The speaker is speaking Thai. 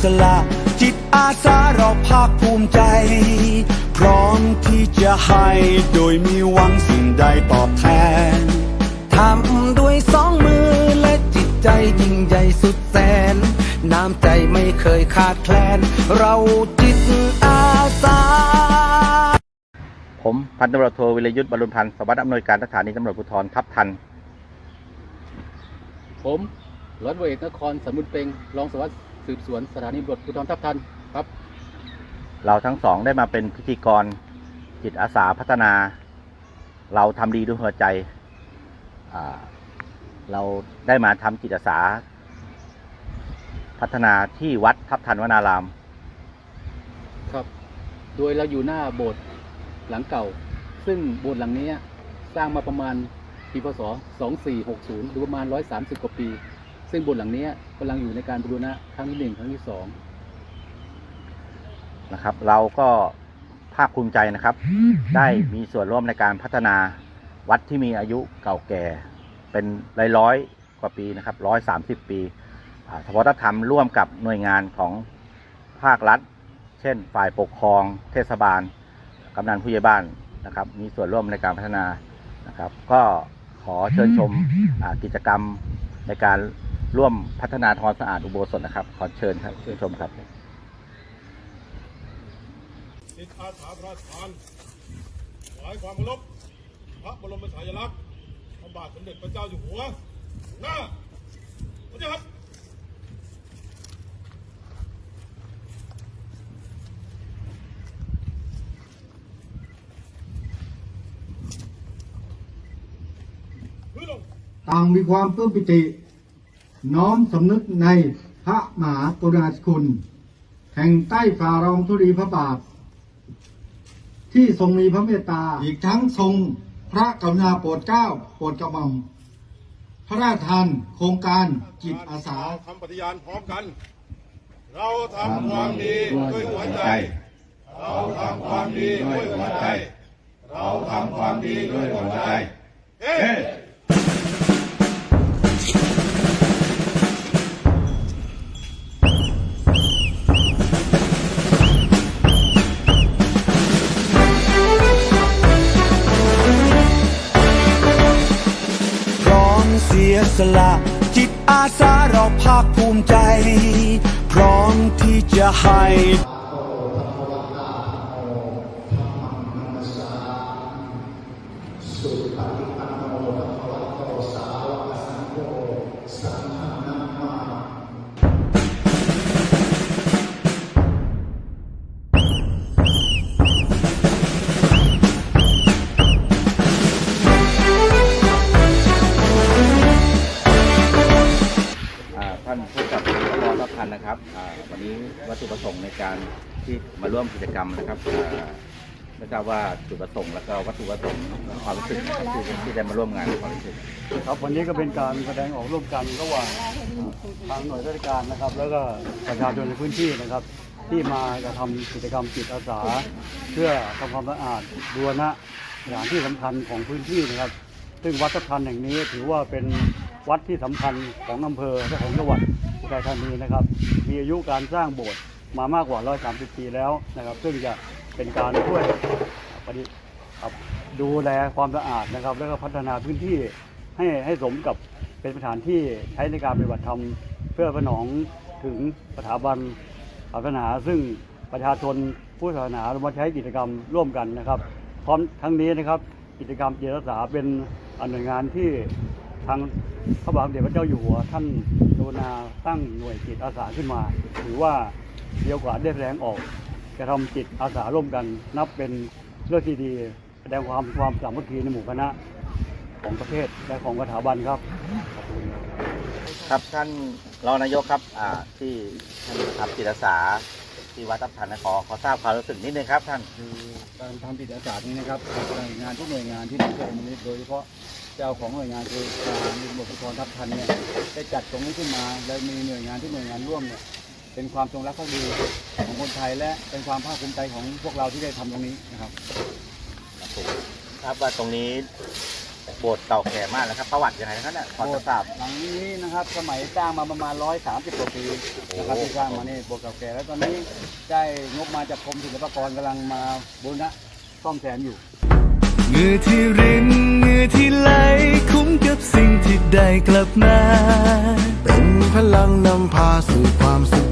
สละ จิตอาสาเราภาคภูมิใจ พร้อมที่จะให้โดยมีหวังสิ่งใดตอบแทน ทำด้วยสองมือและจิตใจยิ่งใหญ่สุดแสน น้ำใจไม่เคยขาดแคลน เราจิตอาสา ผมพันตำรวจโทวิรยุทธ์บรรลุพันธ์สวัสดิ์อำนวยการสถานีตำรวจภูธรทับทัน ผมร้อยตำรวจเอกนครสมุนเปงรองสารวัสดิ์ สืบสวนสถานีตำรวจภูธรทับทันครับ เราทั้งสองได้มาเป็นพิธีกรจิตอาสาพัฒนา เราทำดีด้วยหัวใจอ่าเราได้มาทำจิตอาสา พัฒนาที่วัดทับทันวนาราม ครับ โดยเราอยู่หน้าโบสถ์หลังเก่า ซึ่งโบสถ์หลังนี้สร้างมาประมาณปีพศ 2460 หรือประมาณ 130 กว่าปี ซึ่งโบสถ์หลังนี้กำลังอยู่ในการบูรณะครั้งที่หนึ่งครั้งที่สองนะครับ เราก็ภาคภูมิใจนะครับ ได้มีส่วนร่วมในการพัฒนาวัดที่มีอายุเก่าแก่ เป็นร้อยร้อยกว่าปีนะครับร้อยสามสิบปีเฉพาะธรรมร่วมกับหน่วยงานของภาครัฐ เช่น ฝ่ายปกครอง เทศบาล กำนันผู้ใหญ่บ้านนะครับ มีส่วนร่วมในการพัฒนานะครับ ก็ขอเชิญชมกิจกรรมในการ ร่วมพัฒนาทอนสะอาดอุโบสถนะครับ ขอเชิญครับเชิญชมครับจิตอาสาพระราชทานถวายความเคารพพระบรมฉายาลักษณ์พระบาทสมเด็จพระเจ้าอยู่หัวหน้าพระเจ้าครับพื้นลงต่างมีความปลื้มปิติ น้อมสำนึกในพระมหากรุณาธิคุณ แห่งใต้ฝ่ารองธุรีพระบาท ที่ทรงมีพระเมตตา อีกทั้งทรงพระกรุณาโปรดเกล้าโปรดกระหม่อมพระราชทานโครงการจิตอาสาคำปฏิญาณพร้อมกัน เราทำความดีด้วยหัวใจ เราทำความดีด้วยหัวใจ เราทำความดีด้วยหัวใจเฮ้ สละ จิตอาสาเราภาคภูมิใจ พร้อมที่จะให้ ที่มาร่วมกิจกรรมนะครับไม่ทราบว่าจุดประสงค์แล้วก็วัตถุประสงค์ความรู้สึกที่ที่ได้มาร่วมงานความรู้สึกครับวันนี้ก็เป็นการแสดงออกร่วมกันระหว่างทางหน่วยราชการนะครับ แล้วก็ประชาชนในพื้นที่นะครับ ที่มากระทำกิจกรรมจิตอาสา เพื่อทำความสะอาดบูรณะสถานที่สำคัญของพื้นที่นะครับ ซึ่งวัดสะพันแห่งนี้ถือว่าเป็นวัดที่สำคัญของอำเภอและของจังหวัดอุทัยธานีนะครับ มีอายุการสร้างโบสถ์ มามากกว่า 130 ปีแล้วนะครับ ซึ่งจะเป็นการช่วยปฏิครับดูแลความสะอาดนะครับ แล้วก็พัฒนาพื้นที่ให้ให้สมกับเป็นสถานที่ใช้ในการปฏิบัติธรรม เพื่อสนองถึงสถาบันศาสนา ซึ่งประชาชนผู้ศาสนามาใช้กิจกรรมร่วมกันนะครับ พร้อมทั้งนี้นะครับ กิจกรรมจิตอาสาเป็นหน่วยงานที่ทางพระบาทสมเด็จพระเจ้าอยู่หัวท่านกรุณาตั้งหน่วยจิตอาสาขึ้นมา ถือว่า เดียวกว่าได้แสดงออกกระทำจิตอาสาร่วมกันนับเป็นเรื่องที่ดีแสดงความความสามัคคีในหมู่คณะของประเทศและของสถาบันครับ ครับท่านรองนายกครับอ่าที่ท่านทำจิตอาสาที่วัดทับทันนะขอขอทราบความรู้สึกนิดนึงครับท่านคือการทำจิตอาสานี้นะครับหน่วยงานทุกหน่วยงานที่มาช่วยมูลนิธิโดยเฉพาะเจ้าของหน่วยงานคือการตำรวจภูธรทัพทันเนี่ยได้จัดตรงนี้ขึ้นมา และมีหน่วยงานทุกหน่วยงานร่วมเนี่ย เป็นความจงรักภักดีของคนไทยและเป็นความภาคภูมิใจของพวกเราที่ได้ทำตรงนี้นะครับครับว่าตรงนี้โบสถ์เก่าแก่มากนะครับประวัติยังไงนะครับเนี่ยพอจะทราบหลังนี้นะครับ สมัยสร้างมาประมาณ 130กว่าปีนะครับโอ้ที่สร้างมานี่โบสถ์เก่าแก่แล้วตอนนี้ได้งบมาจากกรมศิลปากรกำลังมาบูรณะซ่อมแซมอยู่เหงื่อที่รินเหงื่อที่ไหลคุ้มกับสิ่งที่ได้กลับมา เป็นพลังนำพาสู่ความสุข